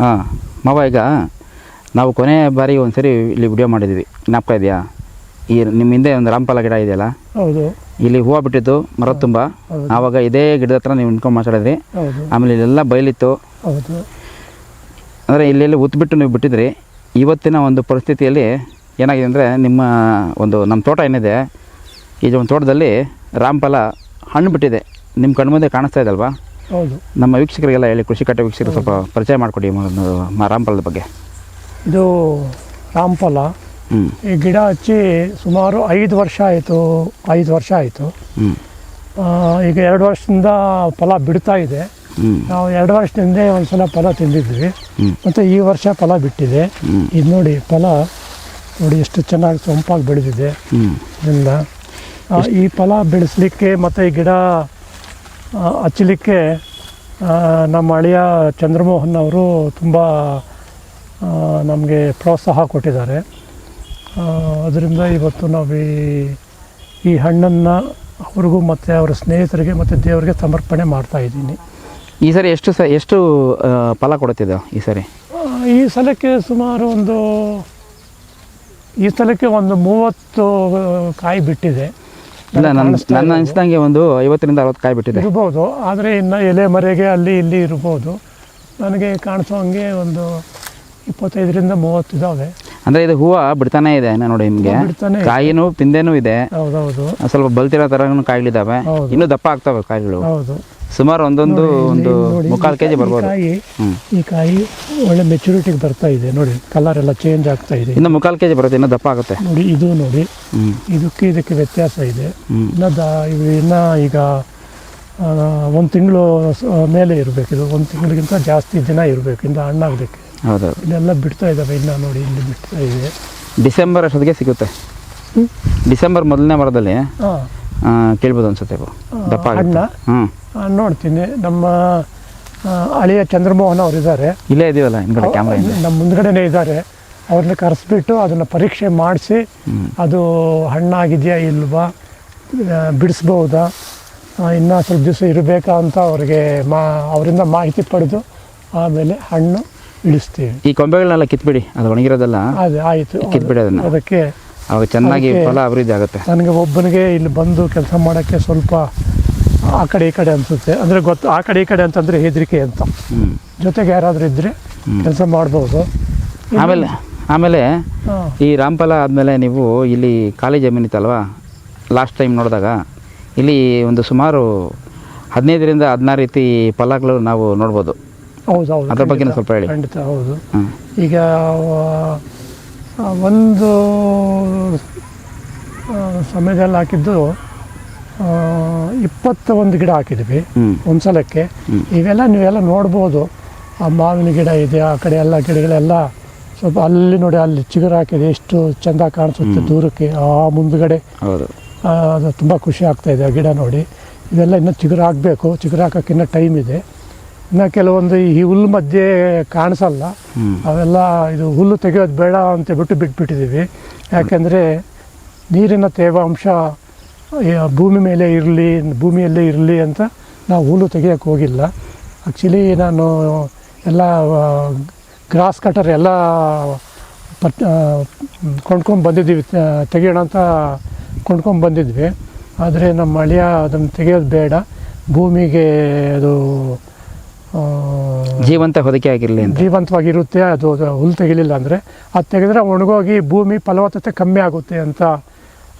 ಹಾಂ ಮಾವ ಈಗ ನಾವು ಕೊನೆ ಬಾರಿ ಒಂದು ಸರಿ ಇಲ್ಲಿ ವಿಡಿಯೋ ಮಾಡಿದ್ವಿ. ಜ್ಞಾಪಕ ಇದೆಯಾ? ಈ ನಿಮ್ಮ ಹಿಂದೆ ಒಂದು ರಾಮಫಲ ಗಿಡ ಇದೆಯಲ್ಲ? ಹೌದು. ಇಲ್ಲಿ ಹೂವು ಬಿಟ್ಟಿತ್ತು ಮರ ತುಂಬ. ಆವಾಗ ಇದೇ ಗಿಡದ ಹತ್ರ ನೀವು ನಿಂತ್ಕೊಂಡು ಮಾತಾಡಿದ್ರಿ. ಆಮೇಲೆ ಇಲ್ಲೆಲ್ಲ ಬಯಲಿತ್ತು ಹೌದು. ಅಂದರೆ ಇಲ್ಲೆಲ್ಲಿ ಉತ್ಬಿಟ್ಟು ನೀವು ಬಿಟ್ಟಿದ್ರಿ. ಇವತ್ತಿನ ಒಂದು ಪರಿಸ್ಥಿತಿಯಲ್ಲಿ ಏನಾಗಿದೆ ಅಂದರೆ ನಿಮ್ಮ ಒಂದು ನಮ್ಮ ತೋಟ ಏನಿದೆ ಈ ಒಂದು ತೋಟದಲ್ಲಿ ರಾಮಫಲ ಹಣ್ಣು ಬಿಟ್ಟಿದೆ. ನಿಮ್ಮ ಕಣ್ಮುಂದೆ ಕಾಣಿಸ್ತಾ ಇದೆ ಅಲ್ವಾ? ಹೌದು. ನಮ್ಮ ವೀಕ್ಷಕರಿಗೆಲ್ಲ ಹೇಳಿ ಕೃಷಿ ಕಟ್ಟೆ ವೀಕ್ಷಕರು ಸ್ವಲ್ಪ ಪರಿಚಯ ಮಾಡಿಕೊಡಿ ರಾಮಫಲದ ಬಗ್ಗೆ. ಇದು ರಾಮಫಲ ಈ ಗಿಡ ಹಚ್ಚಿ ಸುಮಾರು ಐದು ವರ್ಷ ಆಯಿತು ಐದು ವರ್ಷ ಆಯಿತು. ಈಗ ಎರಡು ವರ್ಷದಿಂದ ಫಲ ಬಿಡ್ತಾ ಇದೆ. ನಾವು ಎರಡು ವರ್ಷದಿಂದ ಒಂದ್ಸಲ ಒಂದು ಸಲ ಫಲ ತಿಂದಿದ್ವಿ. ಮತ್ತು ಈ ವರ್ಷ ಫಲ ಬಿಟ್ಟಿದೆ. ಇದು ನೋಡಿ ಫಲ ನೋಡಿ ಎಷ್ಟು ಚೆನ್ನಾಗಿ ಸೊಂಪಾಗಿ ಬೆಳೆದಿದೆ. ಇದರಿಂದ ಈ ಫಲ ಬೆಳೆಸಲಿಕ್ಕೆ ಮತ್ತು ಈ ಗಿಡ ಹಚ್ಚಲಿಕ್ಕೆ ನಮ್ಮ ಅಳಿಯ ಚಂದ್ರಮೋಹನ್ ಅವರು ತುಂಬ ನಮಗೆ ಪ್ರೋತ್ಸಾಹ ಕೊಟ್ಟಿದ್ದಾರೆ. ಅದರಿಂದ ಇವತ್ತು ನಾವು ಈ ಈ ಹಣ್ಣನ್ನು ಅವ್ರಿಗೂ ಮತ್ತು ಅವರ ಸ್ನೇಹಿತರಿಗೆ ಮತ್ತು ದೇವರಿಗೆ ಸಮರ್ಪಣೆ ಮಾಡ್ತಾ ಇದ್ದೀನಿ. ಈ ಸರಿ ಎಷ್ಟು ಸ ಎಷ್ಟು ಫಲ ಕೊಡುತ್ತಿದ್ದ ಈ ಸರಿ? ಈ ಸಲಕ್ಕೆ ಸುಮಾರು ಒಂದು ಈ ಸಲಕ್ಕೆ ಒಂದು ಮೂವತ್ತು ಕಾಯಿ ಬಿಟ್ಟಿದೆ. ಇಲ್ಲ ನನ್ನ ನನ್ನ. ಅನಿಸ್ದಂಗೆ ಒಂದು ಐವತ್ತರಿಂದ ಅರವತ್ತು ಕಾಯಿ ಬಿಟ್ಟಿದೆ. ಇರ್ಬೋದು. ಆದರೆ ಇನ್ನು ಎಲೆ ಮರೆಗೆ ಅಲ್ಲಿ ಇಲ್ಲಿ ಇರ್ಬೋದು. ನನಗೆ ಕಾಣಿಸೋ ಹಂಗೆ ಒಂದು ಇಪ್ಪತ್ತೈದರಿಂದ ಮೂವತ್ತು ಇದ್ದಾವೆ ಅಂದರೆ ಇದು ಹೂವು ಬಿಡ್ತಾನೆ ಇದೆ ನೋಡಿ ನಿಮಗೆ. ಬಿಡ್ತಾನೆ ಇದೆ. ಕಾಯಿನೂ ಪಿಂದೆನೂ ಇದೆ. ಹೌದೌದು. ಸ್ವಲ್ಪ ಬಲ್ತಿರೋ ತರ ಕಾಯಿಗಳಿದಾವೆ ಇನ್ನು ದಪ್ಪ ಆಗ್ತಾವೆ ಕಾಯಿಗಳು. ಹೌದು. ಸುಮಾರು ಒಂದೊಂದು ಒಂದು ಮುಕ್ಕಾಲ್ ಕೆಜಿ ಬರ್ಬೋದು ಈ ಕಾಯಿ ಈ ಕಾಯಿ ಒಳ್ಳೆ ಮೆಚುರಿಟಿಗೆ ಬರ್ತಾ ಇದೆ. ನೋಡಿ ಕಲರ್ ಎಲ್ಲ ಚೇಂಜ್ ಆಗ್ತಾ ಇದೆ. ಇನ್ನು ಮುಕ್ಕಾಲು ಕೆಜಿ ಬರುತ್ತೆ ಇನ್ನೂ ದಪ್ಪ ಆಗುತ್ತೆ. ನೋಡಿ ಇದು ನೋಡಿ. ಇದಕ್ಕೆ ಇದಕ್ಕೆ ವ್ಯತ್ಯಾಸ ಇದೆ. ಇನ್ನ ಇನ್ನು ದ ಇವು ಇನ್ನು ಈಗ ಒಂದು ತಿಂಗಳು ಮೇಲೆ ಇರಬೇಕು. ಇದು ಒಂದು ತಿಂಗಳಿಗಿಂತ ಜಾಸ್ತಿ ದಿನ ಇರಬೇಕು ಇಂದ ಹಣ್ಣಾಗಲಿಕ್ಕೆ. ಹೌದೌದು ಇಲ್ಲೆಲ್ಲ ಬಿಡ್ತಾ ಇದ್ದಾವೆ ಇನ್ನು ನೋಡಿ ಇಲ್ಲಿ ಬಿಡ್ತಾ ಇದೆ. ಡಿಸೆಂಬರ್ ಅಷ್ಟೊತ್ತಿಗೆ ಸಿಗುತ್ತೆ. ಡಿಸೆಂಬರ್ ಮೊದಲನೇ ವಾರದಲ್ಲಿ ಹಾಂ. ಕೇಳ್ಬೋದು ಅನ್ಸುತ್ತೆ ಇವು. ದಪ್ಪ ಹಣ್ಣ ಆಗುತ್ತೆ ಹ್ಞೂ ನೋಡ್ತೀನಿ. ನಮ್ಮ ಆ, ಅಳಿಯ ಚಂದ್ರಮೋಹನ್ ಅವರು ಇದ್ದಾರೆ. ಇಲ್ಲೇ ಇದೀವಲ್ಲ ಹಿಂದ್ಗಡೆ ಕ್ಯಾಮ್ರಾ ನಮ್ಮ ಮುಂದ್ಗಡೆನೇ ಇದ್ದಾರೆ. ಅವ್ರನ್ನ ಕರೆಸ್ಬಿಟ್ಟು ಅದನ್ನು ಪರೀಕ್ಷೆ ಮಾಡಿಸಿ ಅದು ಹಣ್ಣಾಗಿದೆಯಾ ಇಲ್ವಾ ಆ, ಬಿಡಿಸ್ಬೋದಾ ಆ, ಇನ್ನೂ ಸ್ವಲ್ಪ ದಿವಸ ಇರಬೇಕಾ ಅಂತ ಅವ್ರಿಗೆ ಮಾ ಅವರಿಂದ ಮಾಹಿತಿ ಪಡೆದು ಆಮೇಲೆ ಹಣ್ಣು ಇಳಿಸ್ತೀವಿ. ಈ ಕೊಂಬೆಗಳನ್ನೆಲ್ಲ ಕಿತ್ಬಿಡಿ ಅದು ಒಣಗಿರೋದಲ್ಲ. ಅದು ಆಯಿತು. ಕಿತ್ಬಿಡಿ ಅದನ್ನು. ಅದಕ್ಕೆ ಅವಾಗ ಚೆನ್ನಾಗಿ ಫಲ ಅಭಿವೃದ್ಧಿ ಆಗುತ್ತೆ. ನನಗೆ ಒಬ್ಬನಿಗೆ ಇಲ್ಲಿ ಬಂದು ಕೆಲಸ ಮಾಡೋಕ್ಕೆ ಸ್ವಲ್ಪ ಆ ಕಡೆ ಈ ಕಡೆ ಅನಿಸುತ್ತೆ. ಅಂದರೆ ಗೊತ್ತು ಆ ಕಡೆ ಈ ಕಡೆ ಅಂತಂದರೆ ಹೆದರಿಕೆ ಅಂತ. ಜೊತೆಗೆ ಯಾರಾದರೂ ಇದ್ದರೆ ಕೆಲಸ ಮಾಡ್ಬೋದು. ಆಮೇಲೆ ಆಮೇಲೆ ಈ ರಾಮಫಲ ಆದಮೇಲೆ ನೀವು ಇಲ್ಲಿ ಖಾಲಿ ಜಮೀನಿತ್ತಲ್ವಾ? ಲಾಸ್ಟ್ ಟೈಮ್ ನೋಡಿದಾಗ ಇಲ್ಲಿ ಒಂದು ಸುಮಾರು ಹದಿನೈದರಿಂದ ಹದಿನಾರು ರೀತಿ ಫಲಗಳು ನಾವು ನೋಡ್ಬೋದು. ಹೌದು ಹೌದು ಅದ್ರ ಬಗ್ಗೆನೂ ಖಂಡಿತ, ಸ್ವಲ್ಪ ಹೇಳಿ. ಖಂಡಿತ ಹೌದು. ಈಗ ಆ, ಒಂದು ಆ, ಸಮಯದಲ್ಲಿ ಹಾಕಿದ್ದು ಆ, ಇಪ್ಪತ್ತ ಒಂದು ಗಿಡ ಹಾಕಿದ್ವಿ ಒಂದ್ಸಲಕ್ಕೆ. ಒಂದು ಸಲಕ್ಕೆ. ಇವೆಲ್ಲ ನೀವೆಲ್ಲ ನೋಡ್ಬೋದು. ಆ ಮಾವಿನ ಗಿಡ ಇದೆ ಆ ಕಡೆ ಎಲ್ಲ ಗಿಡಗಳೆಲ್ಲ ಸ್ವಲ್ಪ ಅಲ್ಲಿ ನೋಡಿ ಅಲ್ಲಿ ಚಿಗುರು ಹಾಕಿದೆ ಎಷ್ಟು ಚಂದ ಕಾಣಿಸುತ್ತೆ ದೂರಕ್ಕೆ ಆ ಮುಂದ್ಗಡೆ. ಹೌದು. ಆ, ಅದು ತುಂಬ ಖುಷಿ ಆಗ್ತಾ ಇದೆ ಆ ಗಿಡ ನೋಡಿ. ಇದೆಲ್ಲ ಇನ್ನೂ ಚಿಗುರು ಹಾಕಬೇಕು. ಚಿಗುರು ಹಾಕೋಕ್ಕಿನ್ನ ಟೈಮ್ ಇದೆ. ಇನ್ನು ಕೆಲವೊಂದು ಈ ಹುಲ್ಲು ಮಧ್ಯೆ ಕಾಣಿಸಲ್ಲ. ಅವೆಲ್ಲ ಇದು ಹುಲ್ಲು ತೆಗೆಯೋದು ಬೇಡ ಅಂತ ಬಿಟ್ಟು ಬಿಟ್ಬಿಟ್ಟಿದ್ದೀವಿ ಯಾಕೆಂದರೆ ನೀರಿನ ತೇವಾಂಶ ಭೂಮಿ ಮೇಲೆ ಇರಲಿ ಭೂಮಿಯಲ್ಲೇ ಇರಲಿ ಅಂತ ನಾವು ಹುಲ್ಲು ತೆಗಿಯೋಕ್ಕೆ ಹೋಗಿಲ್ಲ. ಆ್ಯಕ್ಚುಲಿ ನಾನು ಎಲ್ಲ ಗ್ರಾಸ್ ಕಟರ್ ಎಲ್ಲ ಪಟ್ ಕೊಂಡ್ಕೊಂಡು ಬಂದಿದ್ದೀವಿ. ತೆಗೆಯೋಣ ಅಂತ ಕೊಂಡ್ಕೊಂಡು ಬಂದಿದ್ವಿ. ಆದರೆ ನಮ್ಮ ಅಳಿಯ ಅದನ್ನು ತೆಗೆಯೋದು ಬೇಡ. ಭೂಮಿಗೆ ಅದು ಜೀವಂತ ಹೊದಿಕೆ ಆಗಿರಲಿ ಅಂತ. ಜೀವಂತವಾಗಿರುತ್ತೆ ಅದು ಹುಲ್ಲು ತೆಗಿಲಿಲ್ಲ ಅಂದರೆ. ಅದು ತೆಗೆದ್ರೆ ಒಣಗೋಗಿ ಭೂಮಿ ಫಲವತ್ತತೆ ಕಮ್ಮಿ ಆಗುತ್ತೆ ಅಂತ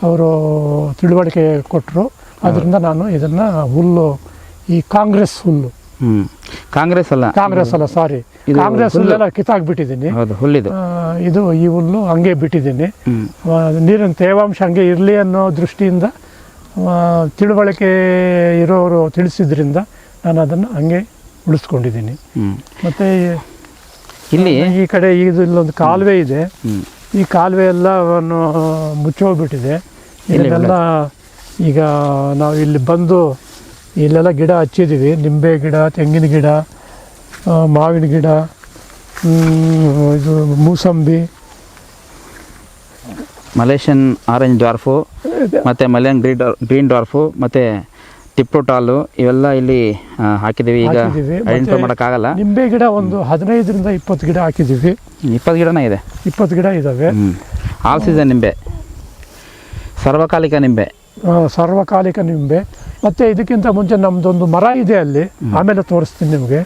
ಅವರು ತಿಳುವಳಿಕೆ ಕೊಟ್ಟರು ಅದರಿಂದ ನಾನು ಇದನ್ನು ಹುಲ್ಲು ಈ ಕಾಂಗ್ರೆಸ್ ಹುಲ್ಲು. ಹ್ಞೂ ಕಾಂಗ್ರೆಸ್ ಅಲ್ಲ. ಕಾಂಗ್ರೆಸ್ ಅಲ್ಲ ಸಾರಿ ಕಾಂಗ್ರೆಸ್ ಹುಲ್ಲು. ಹುಲ್ಲೆಲ್ಲ ಕಿತ್ತಾಕ್ಬಿಟ್ಟಿದ್ದೀನಿ. ಹೌದು ಹುಲ್ಲಿದು. ಇದು ಈ ಹುಲ್ಲು ಹಂಗೆ ಬಿಟ್ಟಿದ್ದೀನಿ. ನೀರಿನ ತೇವಾಂಶ ಹಂಗೆ ಇರಲಿ ಅನ್ನೋ ದೃಷ್ಟಿಯಿಂದ ತಿಳುವಳಿಕೆ ಇರೋರು ತಿಳಿಸಿದ್ರಿಂದ ನಾನು ಅದನ್ನು ಹಂಗೆ ಉಳಿಸ್ಕೊಂಡಿದ್ದೀನಿ. ಮತ್ತು ಇಲ್ಲಿ ಈ ಕಡೆ ಇದು ಇಲ್ಲೊಂದು ಕಾಲುವೆ ಇದೆ. ಈ ಕಾಲುವೆ ಎಲ್ಲ ಮುಚ್ಚೋಗ್ಬಿಟ್ಟಿದೆ ಇದನ್ನೆಲ್ಲ ಈಗ ನಾವು ಇಲ್ಲಿ ಬಂದು ಇಲ್ಲೆಲ್ಲ ಗಿಡ ಹಚ್ಚಿದ್ದೀವಿ. ನಿಂಬೆ ಗಿಡ ತೆಂಗಿನ ಗಿಡ ಮಾವಿನ ಗಿಡ ಇದು ಮೂಸಂಬಿ. ಮಲೇಷಿಯನ್ ಆರೆಂಜ್ ಡಾರ್ಫು ಮತ್ತು ಮಲೇನ್ ಗ್ರೀನ್ ಡಾರ್ ಗ್ರೀನ್ ಡಾರ್ಫು ಮತ್ತು ಟಿಪ್ಟೋಟಾಲು ಇವೆಲ್ಲ ಇಲ್ಲಿ ಹಾಕಿದೀವಿ ಹಾಕಿದ್ದೀವಿ. ಈಗ. ಐಡೆಂಟಿಫೈ ಮಾಡೋಕ್ಕಾಗಲ್ಲ. ನಿಂಬೆ ಗಿಡ ಒಂದು ಹದಿನೈದರಿಂದ ಇಪ್ಪತ್ತು ಗಿಡ ಹಾಕಿದ್ದೀವಿ. ಇಪ್ಪತ್ತು ಗಿಡನೇ ಇದೆ. ಇಪ್ಪತ್ತು ಗಿಡ ಇದ್ದಾವೆ ಆಲ್ ಸೀಸನ್ ನಿಂಬೆ. ಸರ್ವಕಾಲಿಕ ನಿಂಬೆ. ಸರ್ವಕಾಲಿಕ ನಿಂಬೆ. ಮತ್ತು ಇದಕ್ಕಿಂತ ಮುಂಚೆ ನಮ್ಮದೊಂದು ಮರ ಇದೆ ಅಲ್ಲಿ. ಆಮೇಲೆ ತೋರಿಸ್ತೀನಿ ನಿಮಗೆ.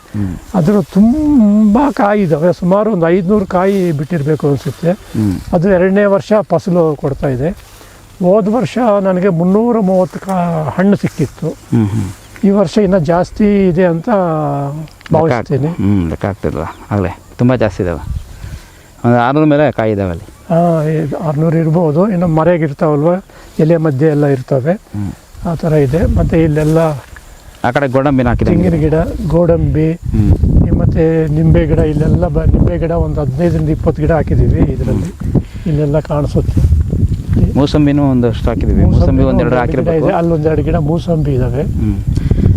ಅದರ ತುಂಬ ಕಾಯಿ ಇದಾವೆ. ಸುಮಾರು ಒಂದು ಐದುನೂರು ಕಾಯಿ ಬಿಟ್ಟಿರಬೇಕು ಅನಿಸುತ್ತೆ. ಅದು ಎರಡನೇ ವರ್ಷ ಫಸಲು ಕೊಡ್ತಾ ಇದೆ. ಹೋದ ವರ್ಷ ನನಗೆ ಮುನ್ನೂರ ಮೂವತ್ತು ಕಾ ಹಣ್ಣು ಸಿಕ್ಕಿತ್ತು. ಈ ವರ್ಷ ಇನ್ನೂ ಜಾಸ್ತಿ ಇದೆ ಅಂತ ಭಾವಿಸ್ತೀನಿ. ಹ್ಞೂ ಲೆಕ್ಕ ಆಗ್ತಿಲ್ಲ ಆಗಲೇ ತುಂಬ ಜಾಸ್ತಿ ಇದಾವೆ. ಒಂದು ಆರ್ನೂರ ಮೇಲೆ ಕಾಯಿ ಇದಾವೆ ಅಲ್ಲಿ. ಆರ್ನೂರು ಇರ್ಬೋದು. ಇನ್ನು ಮರೆಗಿರ್ತಾವಲ್ವ ಎಲೆ ಮಧ್ಯೆ ಎಲ್ಲ ಇರ್ತವೆ. ಆ ಥರ ಇದೆ. ಮತ್ತು ಇಲ್ಲೆಲ್ಲ ಆ ಕಡೆ ಗೋಡಂಬಿನ ಹಾಕಿದೆ ತೆಂಗಿನ ಗಿಡ ಗೋಡಂಬಿ ಮತ್ತು ನಿಂಬೆ ಗಿಡ ಇಲ್ಲೆಲ್ಲ ಬ ನಿಂಬೆ ಗಿಡ ಒಂದು ಹದಿನೈದರಿಂದ ಇಪ್ಪತ್ತು ಗಿಡ ಹಾಕಿದ್ದೀವಿ ಇದರಲ್ಲಿ. ಇಲ್ಲೆಲ್ಲ ಕಾಣಿಸುತ್ತೆ. ಮೂಸಂಬಿನೂ ಒಂದಷ್ಟು ಹಾಕಿದ್ದೀವಿ. ಮೂಸಂಬಿ ಒಂದೆರಡು ಹಾಕಿರಬೇಕು. ಅಲ್ಲೊಂದೆರಡು ಗಿಡ ಮೂಸಂಬಿ ಇದ್ದಾವೆ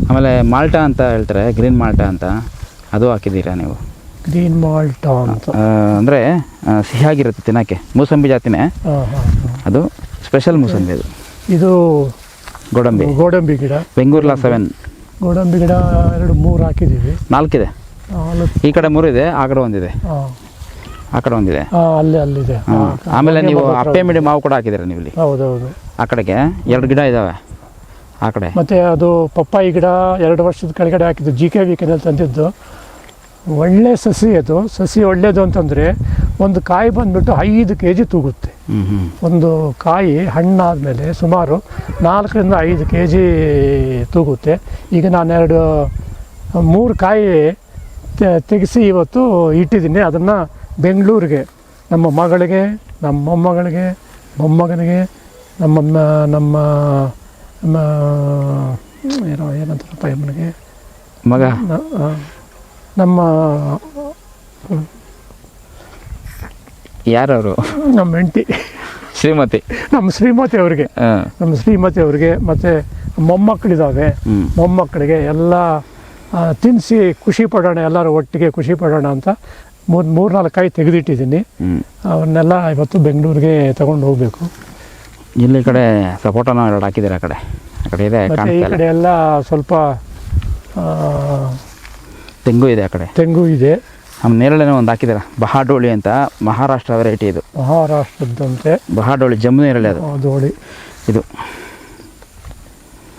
ಆಮೇಲೆ ಮಾಲ್ಟಾ ಅಂತ ಹೇಳ್ತಾರೆ. ಗ್ರೀನ್ ಮಾಲ್ಟಾ ಅಂತ. ಅದು ಹಾಕಿದ್ದೀರಾ ನೀವು? ಗ್ರೀನ್ ಮಾಲ್ಟಾ ಅಂತ. ಅಂದರೆ ಸಿಹಿಯಾಗಿರುತ್ತೆ ತಿನ್ನೋಕ್ಕೆ. ಮೂಸಂಬಿ ಜಾತಿನೇ. ಅದು ಸ್ಪೆಷಲ್ ಮೂಸಂಬಿ ಅದು. ಇದು ಗೋಡಂಬಿ. ಗೋಡಂಬಿ ಗಿಡ. ಬೆಂಗೂರ್ಲಾ ಸೆವೆನ್ ಗೋಡಂಬಿ ಗಿಡ ಎರಡು ಮೂರು ಹಾಕಿದ್ದೀವಿ. ನಾಲ್ಕಿದೆ. ಈ ಕಡೆ ಮೂರು ಇದೆ ಆ ಕಡೆ ಒಂದಿದೆ. ಆ ಕಡೆ ಒಂದಿದೆ. ಅಲ್ಲಿ ಅಲ್ಲಿದೆ. ಆಮೇಲೆ ನೀವು ಅಪ್ಪೆ ಮಿಡಿ ಮಾವು ಕೂಡ ಹಾಕಿದ್ದೀರಾ ನೀವು ಇಲ್ಲಿ ಹೌದೌದು. ಆ ಕಡೆಗೆ ಎರಡು ಗಿಡ ಇದ್ದಾವೆ ಆ ಕಡೆ. ಮತ್ತು ಅದು ಪಪ್ಪಾಯಿ ಗಿಡ ಎರಡು ವರ್ಷದ ಕೆಳಗಡೆ ಹಾಕಿದ್ದು ಜಿ ಕೆ ವಿ ಕೆನಲ್ಲಿ ತಂದಿದ್ದು. ಒಳ್ಳೆ ಸಸಿ ಅದು. ಸಸಿ ಒಳ್ಳೆಯದು ಅಂತಂದರೆ ಒಂದು ಕಾಯಿ ಬಂದುಬಿಟ್ಟು ಐದು ಕೆ ಜಿ ತೂಗುತ್ತೆ ಒಂದು ಕಾಯಿ ಹಣ್ಣಾದಮೇಲೆ ಸುಮಾರು ನಾಲ್ಕರಿಂದ ಐದು ಕೆ ಜಿ ತೂಗುತ್ತೆ. ಈಗ ನಾನು ಎರಡು ಮೂರು ಕಾಯಿ ತೆಗೆಸಿ ಇವತ್ತು ಇಟ್ಟಿದ್ದೀನಿ. ಅದನ್ನು ಬೆಂಗಳೂರಿಗೆ ನಮ್ಮ ಮಗಳಿಗೆ ನಮ್ಮ ಮೊಮ್ಮಗಳಿಗೆ ಮೊಮ್ಮಗನಿಗೆ ನಮ್ಮ ನಮ್ಮ ಏನೋ ಏನಂತಾರಪ್ಪ ಯಮ್ಮನಿಗೆ ಮಗ. ನಮ್ಮ ಯಾರವರು? ನಮ್ಮ ಹೆಂಡತಿ. ಶ್ರೀಮತಿ. ನಮ್ಮ ಶ್ರೀಮತಿ ಅವರಿಗೆ. ನಮ್ಮ ಶ್ರೀಮತಿ ಅವರಿಗೆ ಮತ್ತು ಮೊಮ್ಮಕ್ಕಳಿದ್ದಾವೆ ಮೊಮ್ಮಕ್ಕಳಿಗೆ ಎಲ್ಲ ತಿನ್ನಿಸಿ ಖುಷಿ ಪಡೋಣ ಎಲ್ಲರೂ ಒಟ್ಟಿಗೆ ಖುಷಿ ಪಡೋಣ ಅಂತ ಮೂರು ಮೂರು ನಾಲ್ಕು ಕಾಯಿ ತೆಗೆದಿಟ್ಟಿದ್ದೀನಿ. ಅವನ್ನೆಲ್ಲ ಇವತ್ತು ಬೆಂಗಳೂರಿಗೆ ತಗೊಂಡು ಹೋಗಬೇಕು. ಇಲ್ಲಿ ಕಡೆ ಸಪೋಟನ ಎರಡು ಹಾಕಿದ್ದೀರಾ ಆ ಕಡೆ. ಆ ಕಡೆ ಇದೆ ಮತ್ತು ಈ ಕಡೆ ಎಲ್ಲ ಸ್ವಲ್ಪ ಆ, ತೆಂಗು ಇದೆ ಆ ಕಡೆ. ತೆಂಗು ಇದೆ. ನಮ್ಮ ನೇರಳೆನೋ ಒಂದು ಹಾಕಿದಾರ ಬಹಾಡೋಳಿ ಅಂತ ಮಹಾರಾಷ್ಟ್ರ ವೆರೈಟಿ ಇದು. ಮಹಾರಾಷ್ಟ್ರದಂತೆ ಬಹಾಡೋಳಿ ಜಮ್ಮು ನೇರಳೆ ಅದು. ದೋಳಿ ಇದು.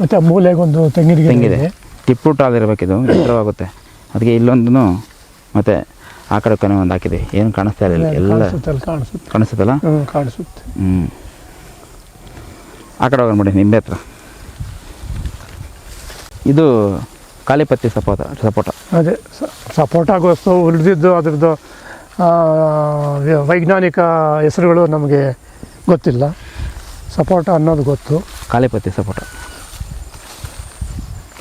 ಮತ್ತೆ ಮೂಲೆಗೊಂದು ತೆಂಗಿನ ಗಿಡ ತೆಂಗಿದೆ. ಇದೆ. ಟಿಪ್ಪು ಟಾಲ್ ಇರಬೇಕಿದು ಎತ್ತರವಾಗುತ್ತೆ. ಅದಕ್ಕೆ ಇಲ್ಲೊಂದು ಮತ್ತು ಆ ಕಡೆ ಕೊನೆ ಒಂದು ಹಾಕಿದೆ. ಏನು ಕಾಣಿಸ್ತಾ ಇರಲಿಲ್ಲ ಇಲ್ಲಿ. ಎಲ್ಲ ಕಾಣಿಸುತ್ತೆ ಕಾಣಿಸುತ್ತಲ್ಲ? ಕಾಣಿಸುತ್ತೆ. ಹ್ಞೂ ಆ ಕಡೆ ಹೋಗೋಣ ನೋಡಿ ನಿಂಬೆ ಹತ್ರ. ಇದು ಕಾಲಿಪತ್ತಿ ಸಪೋಟ ಸಪೋಟ. ಅದೇ ಸಪೋಟ ಸಪೋಟಾಗೋಸ್ತು ಉಳಿದಿದ್ದು ಅದ್ರದ್ದು ವೈಜ್ಞಾನಿಕ ಹೆಸರುಗಳು ನಮಗೆ ಗೊತ್ತಿಲ್ಲ. ಸಪೋಟ ಅನ್ನೋದು ಗೊತ್ತು. ಕಾಲಿಪತ್ತಿ ಸಪೋಟ.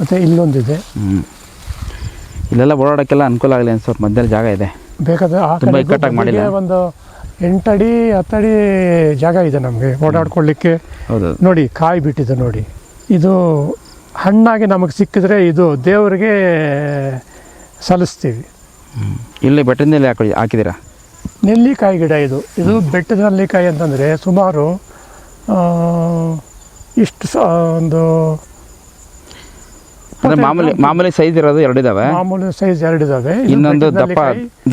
ಮತ್ತು ಇಲ್ಲೊಂದಿದೆ. ಹ್ಞೂ ಇಲ್ಲೆಲ್ಲ ಓಡಾಡೋಕ್ಕೆಲ್ಲ ಅನುಕೂಲ ಆಗಲಿ ಸ್ವಲ್ಪ ಮಧ್ಯದಲ್ಲಿ ಜಾಗ ಇದೆ. ಬೇಕಾದ್ರೆ ಆ ತುಂಬ ಕಡೆಗೂ ಇಕ್ಕಟ್ಟಾಗಿ ಮಾಡಿಲ್ಲ. ಬದಿಗೆ ಒಂದು ಎಂಟಡಿ ಹತ್ತಡಿ ಜಾಗ ಇದೆ ನಮಗೆ ಓಡಾಡ್ಕೊಳ್ಳಿಕ್ಕೆ. ಹೌದು ನೋಡಿ ಕಾಯಿ ಬಿಟ್ಟಿದೆ ನೋಡಿ. ಇದು ಹಣ್ಣಾಗಿ ನಮಗೆ ಸಿಕ್ಕಿದ್ರೆ ಇದು ದೇವರಿಗೆ ಸಲ್ಲಿಸ್ತೀವಿ. ಇಲ್ಲಿ ಬೆಟ್ಟದಲ್ಲಿ ಹಾಕಿ ಹಾಕಿದ್ದೀರಾ? ನೆಲ್ಲಿಕಾಯಿ ಗಿಡ ಇದು. ಇದು ಬೆಟ್ಟದ ನೆಲ್ಲಿಕಾಯಿ ಅಂತಂದರೆ ಸುಮಾರು ಆ, ಇಷ್ಟು ಸ ಒಂದು ಅಂದರೆ ಮಾಮೂಲಿ ಮಾಮೂಲಿ ಸೈಜ್ ಇರೋದು ಎರಡು ಇದಾವೆ ಮಾಮೂಲಿ ಸೈಜ್ ಎರಡಿದಾವೆ. ಇನ್ನೊಂದು ದಪ್ಪ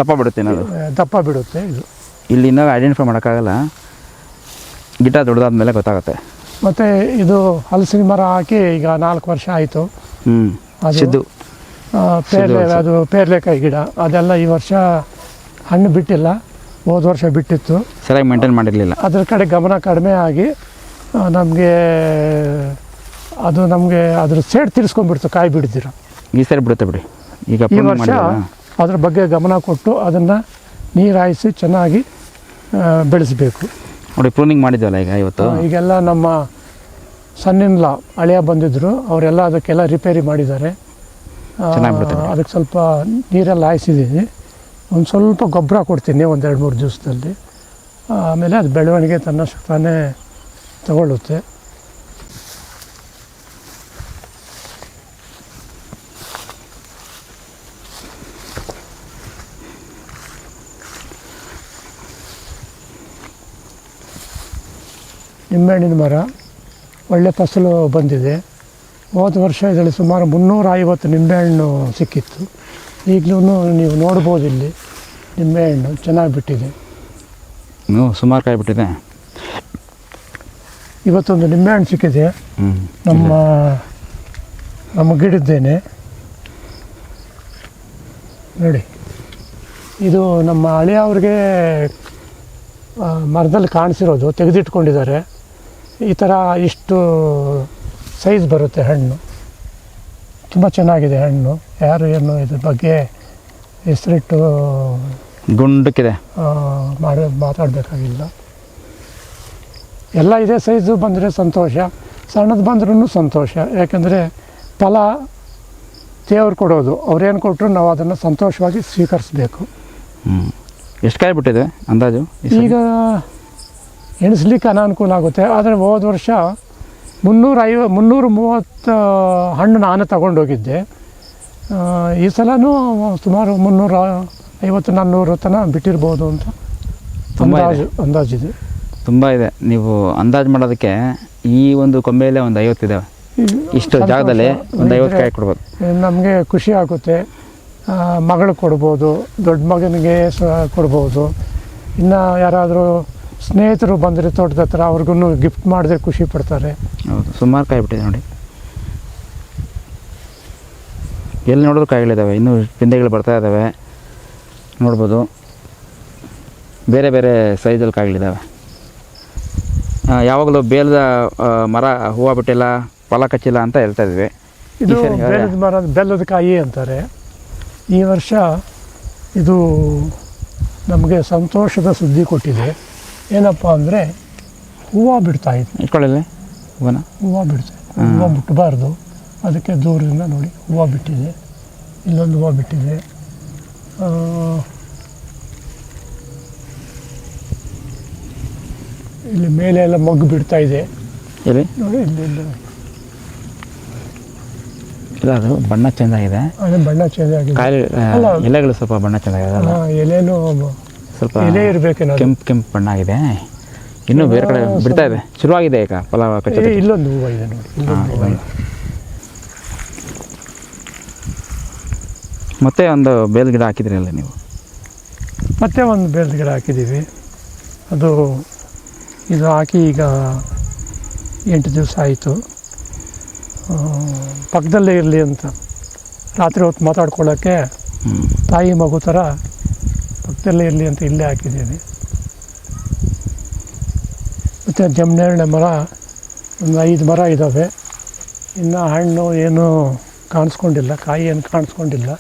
ದಪ್ಪ ಬಿಡುತ್ತೆ ಏನದು ದಪ್ಪ ಬಿಡುತ್ತೆ ಇದು. ಇಲ್ಲಿ ಇನ್ನೂ ಐಡೆಂಟಿಫೈ ಮಾಡೋಕ್ಕಾಗಲ್ಲ. ಗಿಡ ದೊಡ್ಡದಾದ್ಮೇಲೆ ಗೊತ್ತಾಗುತ್ತೆ. ಮತ್ತೆ ಇದು ಹಲಸಿನ ಮರ ಹಾಕಿ ಈಗ ನಾಲ್ಕು ವರ್ಷ ಆಯಿತು. ಹ್ಞೂ ಅದು ಪೇರ್ಲೆ. ಅದು ಪೇರ್ಲೆಕಾಯಿ ಗಿಡ. ಅದೆಲ್ಲ ಈ ವರ್ಷ ಹಣ್ಣು ಬಿಟ್ಟಿಲ್ಲ. ಹೋದ ವರ್ಷ ಬಿಟ್ಟಿತ್ತು. ಸರಿಯಾಗಿ ಮೇಂಟೈನ್ ಮಾಡಿರಲಿಲ್ಲ. ಅದ್ರ ಕಡೆ ಗಮನ ಕಡಿಮೆ ಆಗಿ ನಮಗೆ ಅದು ನಮಗೆ ಅದ್ರ ಸೇಡ್ ತಿರ್ಸ್ಕೊಂಡ್ಬಿಡ್ತು ಕಾಯಿ ಬಿಡ್ದಿರ. ಈ ಸರಿ ಬಿಡುತ್ತೆ ಬಿಡಿ. ಈಗ ಈ ವರ್ಷ ಅದ್ರ ಬಗ್ಗೆ ಗಮನ ಕೊಟ್ಟು ಅದನ್ನು ನೀರು ಹಾಯಿಸಿ ಚೆನ್ನಾಗಿ ಬೆಳೆಸಬೇಕು. ನೋಡಿ ಪ್ರೂನಿಂಗ್ ಮಾಡಿದ್ವಲ್ಲ ಈಗ ಇವತ್ತು? ಈಗೆಲ್ಲ ನಮ್ಮ ಸಣ್ಣಿನ್ಲ ಹಳೆಯ ಬಂದಿದ್ದರು ಅವರೆಲ್ಲ ಅದಕ್ಕೆಲ್ಲ ರಿಪೇರಿ ಮಾಡಿದ್ದಾರೆ. ಅದಕ್ಕೆ ಸ್ವಲ್ಪ ನೀರೆಲ್ಲ ಹಾಯಿಸಿದ್ದೀನಿ. ಒಂದು ಸ್ವಲ್ಪ ಗೊಬ್ಬರ ಕೊಡ್ತೀನಿ ಒಂದು ಎರಡು ಮೂರು ದಿವಸದಲ್ಲಿ. ಆಮೇಲೆ ಅದು ಬೆಳವಣಿಗೆ ತನ್ನಷ್ಟು ತಾನೇ ತಗೊಳ್ಳುತ್ತೆ. ನಿಂಬೆಹಣ್ಣಿನ ಮರ ಒಳ್ಳೆ ಫಸಲು ಬಂದಿದೆ. ಹೋದ ವರ್ಷ ಇದರಲ್ಲಿ ಸುಮಾರು ಮುನ್ನೂರ ಐವತ್ತು ನಿಂಬೆಹಣ್ಣು ಸಿಕ್ಕಿತ್ತು. ಈಗಲೂ ನೀವು ನೋಡ್ಬೋದು ಇಲ್ಲಿ ನಿಂಬೆಹಣ್ಣು ಚೆನ್ನಾಗಿ ಬಿಟ್ಟಿದೆ ನೀವು ಸುಮಾರು ಕಾಯಿ ಬಿಟ್ಟಿದೆ ಇವತ್ತೊಂದು ನಿಂಬೆಹಣ್ಣು ಸಿಕ್ಕಿದೆ. ನಮ್ಮ ನಮ್ಮ ಗಿಡದ್ದೇನೆ. ನೋಡಿ ಇದು ನಮ್ಮ ಹಳೆಯವ್ರಿಗೆ ಮರದಲ್ಲಿ ಕಾಣಿಸಿರೋದು ತೆಗೆದಿಟ್ಕೊಂಡಿದ್ದಾರೆ. ಈ ಥರ ಇಷ್ಟು ಸೈಜ್ ಬರುತ್ತೆ ಹಣ್ಣು. ತುಂಬ ಚೆನ್ನಾಗಿದೆ ಹಣ್ಣು. ಯಾರು ಏನು ಇದ್ರ ಬಗ್ಗೆ ಹೆಸರಿಟ್ಟು ಗುಂಡಕ್ಕಿದೆ. ಮಾಡಿ ಮಾತಾಡಬೇಕಾಗಿಲ್ಲ. ಎಲ್ಲ ಇದೇ ಸೈಜು ಬಂದರೆ ಸಂತೋಷ. ಸಣ್ಣದು ಬಂದ್ರೂ ಸಂತೋಷ. ಯಾಕೆಂದರೆ ಫಲ ದೇವ್ರು ಕೊಡೋದು. ಅವ್ರೇನು ಕೊಟ್ಟರು ನಾವು ಅದನ್ನು ಸಂತೋಷವಾಗಿ ಸ್ವೀಕರಿಸಬೇಕು. ಎಷ್ಟು ಕಾಯಿ ಬಿಟ್ಟಿದೆ ಅಂದಾಜು ಈಗ ಎಣಿಸ್ಲಿಕ್ಕೆ ಅನಾನುಕೂಲ ಆಗುತ್ತೆ. ಆದರೆ ಹೋದ ವರ್ಷ ಮುನ್ನೂರ ಐವ ಮುನ್ನೂರ ಮೂವತ್ತು ಹಣ್ಣು ನಾನು ತಗೊಂಡೋಗಿದ್ದೆ. ಈ ಸಲನೂ ಸುಮಾರು ಮುನ್ನೂರ ಐವತ್ತು ನಾನ್ನೂರು ತನಕ ಬಿಟ್ಟಿರ್ಬೋದು ಅಂತ. ಅಂದಾಜು ಅಂದಾಜಿದೆ ತುಂಬ ಇದೆ. ನೀವು ಅಂದಾಜು ಮಾಡೋದಕ್ಕೆ ಈ ಒಂದು ಕೊಂಬೆಯಲ್ಲೇ ಒಂದು ಐವತ್ತಿದ್ದಾವೆ ಇಷ್ಟು ಜಾಗದಲ್ಲಿ ಒಂದು ಐವತ್ತು ಕಾಯಿ ಕೊಡ್ಬೋದು. ನಮಗೆ ಖುಷಿ ಆಗುತ್ತೆ. ಮಗಳು ಕೊಡ್ಬೋದು ದೊಡ್ಡ ಮಗನಿಗೆ ಸ ಕೊಡ್ಬೋದು. ಇನ್ನು ಯಾರಾದರೂ ಸ್ನೇಹಿತರು ಬಂದರೆ ತೋಟದ ಹತ್ರ ಅವ್ರಿಗೂ ಗಿಫ್ಟ್ ಮಾಡಿದ್ರೆ ಖುಷಿ ಪಡ್ತಾರೆ. ಹೌದು ಸುಮಾರು ಕಾಯಿ ಬಿಟ್ಟಿದೆ ನೋಡಿ. ಎಲ್ಲಿ ನೋಡಿದ್ರು ಕಾಯಿಗಳಿದ್ದಾವೆ ಇನ್ನೂ ಪಿಂದೆಗಳು ಬರ್ತಾ ಇದ್ದಾವೆ ನೋಡ್ಬೋದು. ಬೇರೆ ಬೇರೆ ಸೈಜಲ್ಲಿ ಕಾಯಿಗಳಿದ್ದಾವೆ ಯಾವಾಗಲೂ ಬೇಲದ ಮರ ಹೂವು ಬಿಟ್ಟಿಲ್ಲ ಫಲ ಕಚ್ಚಿಲ್ಲ ಅಂತ ಹೇಳ್ತಾ ಇದ್ವಿ. ಇದು ಬೇಲದ ಮರ ಬೆಲ್ಲದ ಕಾಯಿ ಅಂತಾರೆ. ಈ ವರ್ಷ ಇದು ನಮಗೆ ಸಂತೋಷದ ಸುದ್ದಿ ಕೊಟ್ಟಿದೆ. ಏನಪ್ಪ ಅಂದರೆ ಹೂವು ಬಿಡ್ತಾ ಇದೆ ಇಟ್ಕೊಳ್ಳಿ ಹೂವನ? ಹೂವು ಬಿಡ್ತಾ ಹೂವು ಬಿಟ್ಟಬಾರ್ದು ಅದಕ್ಕೆ ದೂರದಿಂದ ನೋಡಿ ಹೂವು ಬಿಟ್ಟಿದೆ. ಇಲ್ಲೊಂದು ಹೂವು ಬಿಟ್ಟಿದೆ. ಇಲ್ಲಿ ಮೇಲೆ ಎಲ್ಲ ಮಗ್ಗು ಬಿಡ್ತಾ ಇದೆ. ಇಲ್ಲಿ ನೋಡಿ ಇಲ್ಲಿ ಇಲ್ಲಿ. ಅದು ಬಣ್ಣ ಚೆಂದಾಗಿದೆ ಅದೇ ಬಣ್ಣ ಚೆಂದಾಗಿದೆ ಎಲೆಗಳು ಸ್ವಲ್ಪ ಬಣ್ಣ ಚೆಂದಾಗಿದೆ ಆ, ಎಲೆನೂ ಸ್ವಲ್ಪ ಎಲೆ ಇರಬೇಕೇನೋ ಕೆಂಪು ಕೆಂಪು ಬಣ್ಣ ಆಗಿದೆ ಇನ್ನೂ ಬೇರೆ ಕಡೆ ಬಿಡ್ತಾ ಇದೆ. ಶುರುವಾಗಿದೆ ಈಗ ಪಲಾವ್ ಇಲ್ಲೊಂದು ಹೂವು ಇದೆ ನೋಡಿ. ಮತ್ತೆ ಒಂದು ಬೇಲ್ ಗಿಡ ಹಾಕಿದ್ರಿ ಅಲ್ಲ ನೀವು? ಮತ್ತೆ ಒಂದು ಬೇಲ್ದ ಗಿಡ ಹಾಕಿದ್ದೀವಿ. ಅದು ಇದು ಹಾಕಿ ಈಗ ಎಂಟು ದಿವಸ ಆಯಿತು. ಪಕ್ಕದಲ್ಲೇ ಇರಲಿ ಅಂತ. ರಾತ್ರಿ ಹೊತ್ತು ಮಾತಾಡ್ಕೊಳ್ಳೋಕ್ಕೆ ತಾಯಿ ಮಗು ಥರ ಪಕ್ಕದಲ್ಲೇ ಇರಲಿ ಅಂತ ಇಲ್ಲೇ ಹಾಕಿದ್ದೀನಿ. ಮತ್ತು ಜಮ್ನೇರಳೆ ಮರ, ಒಂದು ಐದು ಮರ ಇದ್ದಾವೆ. ಇನ್ನು ಹಣ್ಣು ಏನೂ ಕಾಣಿಸ್ಕೊಂಡಿಲ್ಲ, ಕಾಯಿ ಏನು ಕಾಣಿಸ್ಕೊಂಡಿಲ್ಲ.